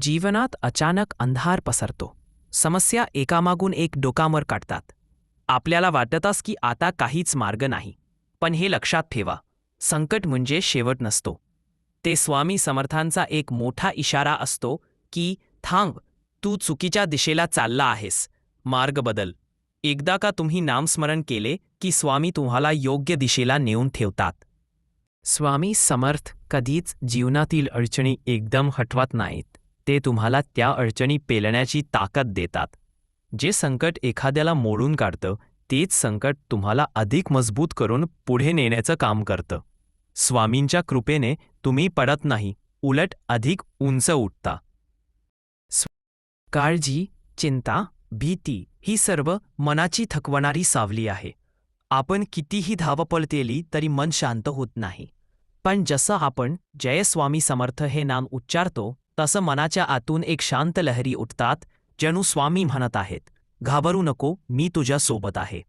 जीवनात अचानक अंधार पसरतो. समस्या एकामागून एक डोकामर काढतात. आपल्याला वाटतच की आता काहीच मार्ग नाही. पण हे लक्षात ठेवा संकट म्हणजे शेवट नसतो. ते स्वामी समर्थांचा एक मोठा इशारा असतो की थांब तू चुकीच्या दिशेला चालला आहेस. मार्ग बदल. एकदा का तुम्ही नामस्मरण केले की स्वामी तुम्हाला योग्य दिशेला नेऊन ठेवतात. स्वामी समर्थ कधीच जीवनातील अडचणी एकदम हटवत नाहीत. ते तुम्हाला त्या अडचणी पेलण्याची ताकद देतात. जे संकट एखाद्याला मोडून काढतं तेच संकट तुम्हाला अधिक मजबूत करून पुढे नेण्याचं काम करतं. स्वामींच्या कृपेने तुम्ही पडत नाही उलट अधिक उंच उठता. काळजी चिंता भीती ही सर्व मनाची थकवणारी सावली आहे. आपण कितीही धावपळ केली तरी मन शांत होत नाही. पण जसं आपण जयस्वामी समर्थ हे नाम उच्चारतो तसं मनाच्या आतून एक शांत लहरी उठतात जणू स्वामी म्हणत आहेत घाबरू नको मी तुझ्या सोबत आहे.